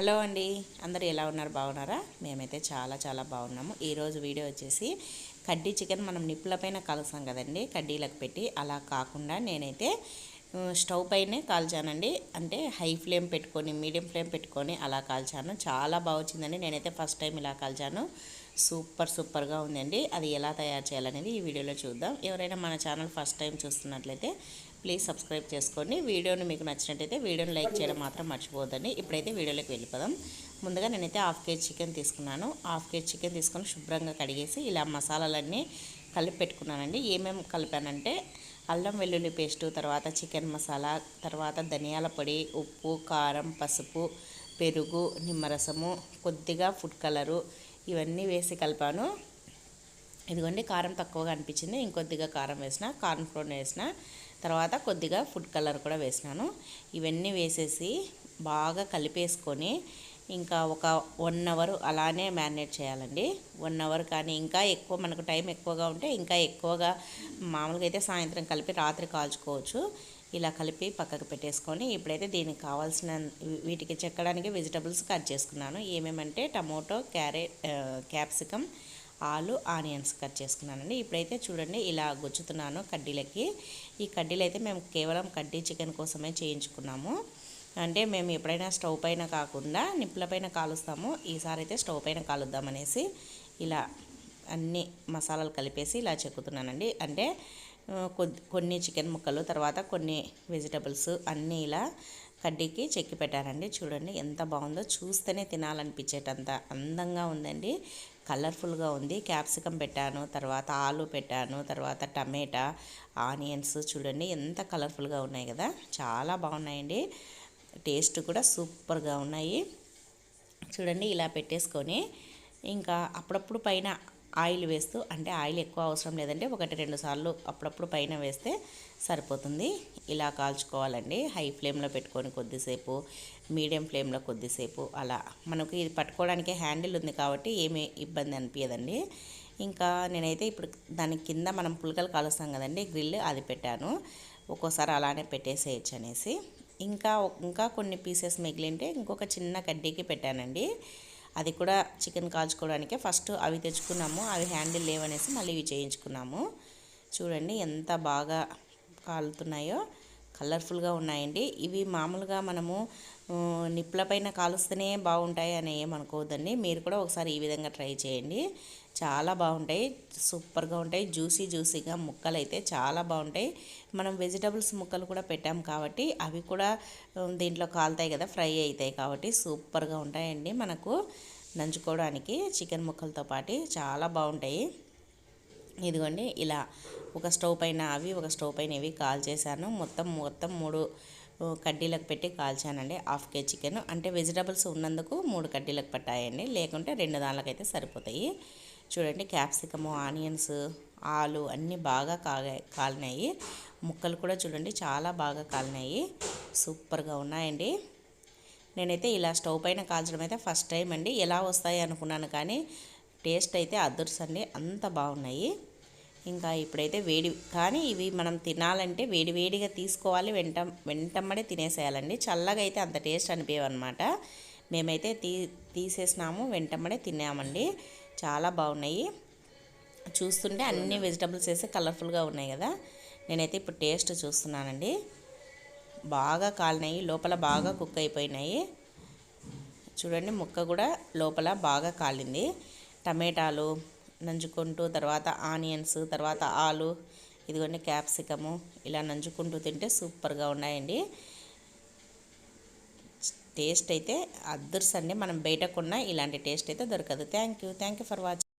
Hello అండి. అందరు ఎలా ఉన్నారు? బాగున్నారా? మేమైతే చాలా చాలా బాగున్నాము. ఈరోజు వీడియో వచ్చేసి కడ్డీ చికెన్ మనం నిప్పుల పైన కలుస్తాం కదండి. కడ్డీలకు పెట్టి అలా కాకుండా నేనైతే స్టవ్ పైనే కాల్చానండి. అంటే హై ఫ్లేమ్ పెట్టుకొని మీడియం ఫ్లేమ్ పెట్టుకొని అలా కాల్చాను. చాలా బాగా వచ్చిందండి నేనైతే ఫస్ట్ టైం ఇలా కాల్చాను. సూపర్ సూపర్గా ఉందండి. అది ఎలా తయారు చేయాలనేది ఈ వీడియోలో చూద్దాం. ఎవరైనా మన ఛానల్ ఫస్ట్ టైం చూస్తున్నట్లయితే ప్లీజ్ సబ్స్క్రైబ్ చేసుకోండి. వీడియోని మీకు నచ్చినట్టయితే వీడియోని లైక్ చేయడం మాత్రం మర్చిపోదండి ఇప్పుడైతే వీడియోలోకి వెళ్ళిపోదాం. ముందుగా నేనైతే హాఫ్ కేజీ చికెన్ తీసుకున్నాను. హాఫ్ కేజీ చికెన్ తీసుకొని శుభ్రంగా కడిగేసి ఇలా మసాలాలన్నీ కలిపి పెట్టుకున్నానండి. ఏమేమి కలిపానంటే అల్లం వెల్లుల్లి పేస్టు తర్వాత చికెన్ మసాలా తర్వాత ధనియాల పొడి ఉప్పు కారం పసుపు పెరుగు నిమ్మరసము కొద్దిగా ఫుడ్ కలరు ఇవన్నీ వేసి కలిపాను. ఇదిగోండి కారం తక్కువగా అనిపించింది. ఇంకొద్దిగా కారం వేసిన కార్న్ ఫ్లోర్ వేసిన తర్వాత కొద్దిగా ఫుడ్ కలర్ కూడా వేసినాను. ఇవన్నీ వేసేసి బాగా కలిపేసుకొని ఇంకా ఒక వన్ అవర్ అలానే మ్యారినేట్ చేయాలండి. వన్ అవర్ కానీ ఇంకా ఎక్కువ మనకు టైం ఎక్కువగా ఉంటే ఇంకా ఎక్కువగా మామూలుగా అయితే సాయంత్రం కలిపి రాత్రి కాల్చుకోవచ్చు. ఇలా కలిపి పక్కకు పెట్టేసుకొని ఇప్పుడైతే దీనికి కావాల్సిన వీటికి చెక్కడానికి వెజిటబుల్స్ కట్ చేసుకున్నాను. ఏమేమంటే టమోటో క్యారెట్ క్యాప్సికమ్ ఆలు ఆనియన్స్ కట్ చేసుకున్నానండి. ఇప్పుడైతే చూడండి ఇలా గుచ్చుతున్నాను కడ్డీలకి. ఈ కడ్డీలు అయితే మేము కేవలం కడ్డీ చికెన్ కోసమే చేయించుకున్నాము. అంటే మేము ఎప్పుడైనా స్టవ్ పైన కాకుండా నిప్పుల పైన కాలుస్తాము. ఈసారి అయితే స్టవ్ పైన కాలుద్దామనేసి ఇలా అన్ని మసాలాలు కలిపేసి ఇలా చెక్కుతున్నానండి. అంటే కొన్ని చికెన్ ముక్కలు తర్వాత కొన్ని వెజిటబుల్స్ అన్నీ ఇలా కడ్డీకి చెక్కి పెట్టారండి చూడండి ఎంత బాగుందో. చూస్తేనే తినాలనిపించేటంత అందంగా ఉందండి. కలర్ఫుల్గా ఉంది. క్యాప్సికమ్ పెట్టాను తర్వాత ఆలు పెట్టాను తర్వాత టమాటా ఆనియన్స్ చూడండి ఎంత కలర్ఫుల్గా ఉన్నాయి కదా. చాలా బాగున్నాయండి. టేస్ట్ కూడా సూపర్గా ఉన్నాయి. చూడండి ఇలా పెట్టేసుకొని ఇంకా అప్పుడప్పుడు పైన ఆయిల్ వేస్తూ అంటే ఆయిల్ ఎక్కువ అవసరం లేదంటే ఒకటి రెండు సార్లు అప్పుడప్పుడు పైన వేస్తే సరిపోతుంది. ఇలా కాల్చుకోవాలండి. హై ఫ్లేమ్లో పెట్టుకొని కొద్దిసేపు మీడియం ఫ్లేమ్లో కొద్దిసేపు అలా. మనకు ఇది పట్టుకోవడానికి హ్యాండిల్ ఉంది కాబట్టి ఏమీ ఇబ్బంది అనిపించదండి ఇంకా నేనైతే ఇప్పుడు దాని కింద మనం పులకలు కాలుస్తాం కదండి గ్రిల్ అది పెట్టాను. ఒక్కోసారి అలానే పెట్టేసేయచ్చు అనేసి. ఇంకా ఇంకా కొన్ని పీసెస్ మిగిలింటే ఇంకొక చిన్న కడ్డీకి పెట్టానండి. అది కూడా చికెన్ కాల్చుకోవడానికే. ఫస్ట్ అవి తెచ్చుకున్నాము అవి హ్యాండిల్ లేవనేసి మళ్ళీ ఇవి చేయించుకున్నాము. చూడండి ఎంత బాగా కాలుతున్నాయో. కలర్ఫుల్గా ఉన్నాయండి. ఇవి మామూలుగా మనము నిప్పుల పైన కాలుస్తూనే బాగుంటాయి అని ఏమనుకోవద్దండి మీరు కూడా ఒకసారి ఈ విధంగా ట్రై చేయండి. చాలా బాగుంటాయి. సూపర్గా ఉంటాయి. జ్యూసీ జ్యూసీగా ముక్కలు అయితే చాలా బాగుంటాయి. మనం వెజిటబుల్స్ ముక్కలు కూడా పెట్టాం కాబట్టి అవి కూడా దీంట్లో కాలుతాయి కదా ఫ్రై అవుతాయి కాబట్టి సూపర్గా ఉంటాయండి మనకు. నంచుకోవడానికి చికెన్ ముక్కలతో పాటు చాలా బాగుంటాయి. ఇదిగోండి ఇలా ఒక స్టవ్ పైన అవి ఒక స్టవ్ పైన ఇవి కాల్ చేశాను మొత్తం మొత్తం మూడు కడ్డీలకు పెట్టి కాల్చానండి. Half K chicken. అంటే వెజిటబుల్స్ ఉన్నందుకు మూడు కడ్డీలకు పట్టాయండి. లేకుంటే రెండు దానిలకైతే సరిపోతాయి. చూడండి క్యాప్సికము ఆనియన్స్ ఆలు అన్నీ బాగా కాగా కాలినాయి. ముక్కలు కూడా చూడండి చాలా బాగా కాలినాయి. సూపర్గా ఉన్నాయండి. నేనైతే ఇలా స్టవ్ పైన కాల్చడం అయితే ఫస్ట్ టైం అండి. ఎలా వస్తాయి అనుకున్నాను కానీ టేస్ట్ అయితే అదృష్టండి అంత బాగున్నాయి. ఇంకా ఇప్పుడైతే వేడి కానీ ఇవి మనం తినాలంటే వేడి వేడిగా తీసుకోవాలి వెంట వెంటమ్మడే తినేసేయాలండి. చల్లగా అయితే అంత టేస్ట్ అనిపించవన్నమాట మేమైతే తీ తీసేసినాము వెంటమ్మడే తిన్నామండి. చాలా బాగున్నాయి. చూస్తుంటే అన్ని వెజిటబుల్స్ వేసి కలర్ఫుల్గా ఉన్నాయి కదా. నేనైతే ఇప్పుడు టేస్ట్ చూస్తున్నానండి. బాగా కాలినాయి లోపల బాగా కుక్ అయిపోయినాయి. చూడండి ముక్క కూడా లోపల బాగా కాలింది. టమాటాలు నంజుకుంటూ తర్వాత ఆనియన్స్ తర్వాత ఆలు ఇదిగోండి క్యాప్సికము ఇలా నంజుకుంటూ తింటే సూపర్గా ఉన్నాయండి. టేస్ట్ అయితే అద్దర్స్ అండి మనం బయటకున్న ఇలాంటి టేస్ట్ అయితే దొరకదు. Thank you thank you for watching